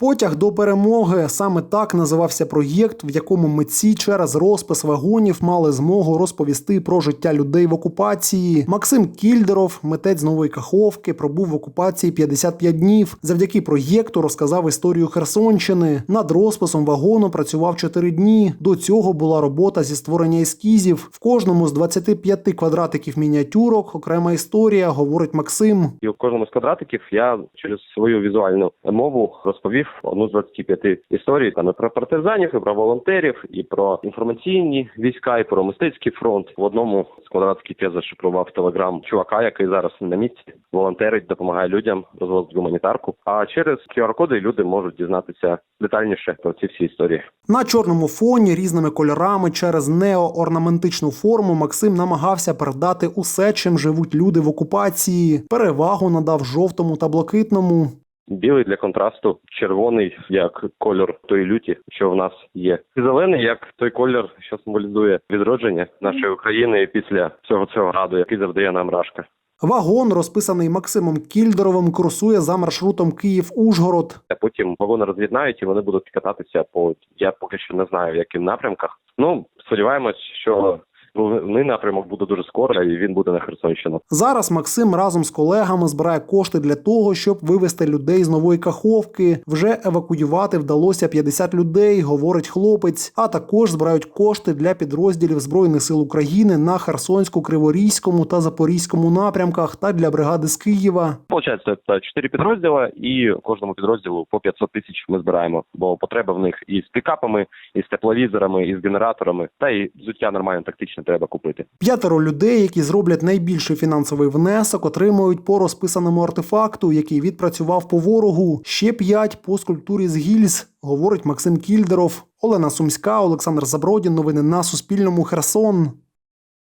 Потяг до перемоги саме так називався проєкт, в якому митці через розпис вагонів мали змогу розповісти про життя людей в окупації. Максим Кільдеров, митець нової Каховки, пробув в окупації 55 днів. Завдяки проєкту розказав історію Херсонщини. Над розписом вагону працював 4 дні. До цього була робота зі створення ескізів. В кожному з 25 квадратиків мініатюрок окрема історія, говорить Максим. І у кожному з квадратиків я через свою візуальну мову розповів одну з 25 історій там про партизанів, і про волонтерів, і про інформаційні війська, і про мистецький фронт. В одному з квадратиків я зашифрував телеграм чувака, який зараз на місці волонтерить, допомагає людям розвозити гуманітарку. А через QR-коди люди можуть дізнатися детальніше про ці всі історії. На чорному фоні різними кольорами через неоорнаментичну форму Максим намагався передати усе, чим живуть люди в окупації. Перевагу надав жовтому та блакитному. Білий для контрасту, червоний як кольор тої люті, що в нас є, і зелений як той колір, що символізує відродження нашої України після всього цього раду, який завдає нам рашка. Вагон, розписаний Максимом Кільдеровим, курсує за маршрутом Київ-Ужгород. А потім вагони роз'єднають і вони будуть кататися по я поки що не знаю в яким напрямках. Ну сподіваємось, що головний напрямок буде дуже скоро, і він буде на Херсонщину. Зараз Максим разом з колегами збирає кошти для того, щоб вивезти людей з нової каховки. Вже евакуювати вдалося 50 людей, говорить хлопець. А також збирають кошти для підрозділів збройних сил України на Херсонську, Криворізькому та Запорізькому напрямках та для бригади з Києва. Получається, це чотири підрозділи, і кожному підрозділу по 500 тисяч ми збираємо, бо потреба в них і з пікапами, і з тепловізорами, і з генераторами, та й взуття нормально тактичне треба купити. П'ятеро людей, які зроблять найбільший фінансовий внесок, отримують по розписаному артефакту, який відпрацював по ворогу. Ще п'ять по скульптурі з гільз, говорить Максим Кільдеров. Олена Сумська, Олександр Забродін. Новини на Суспільному. Херсон.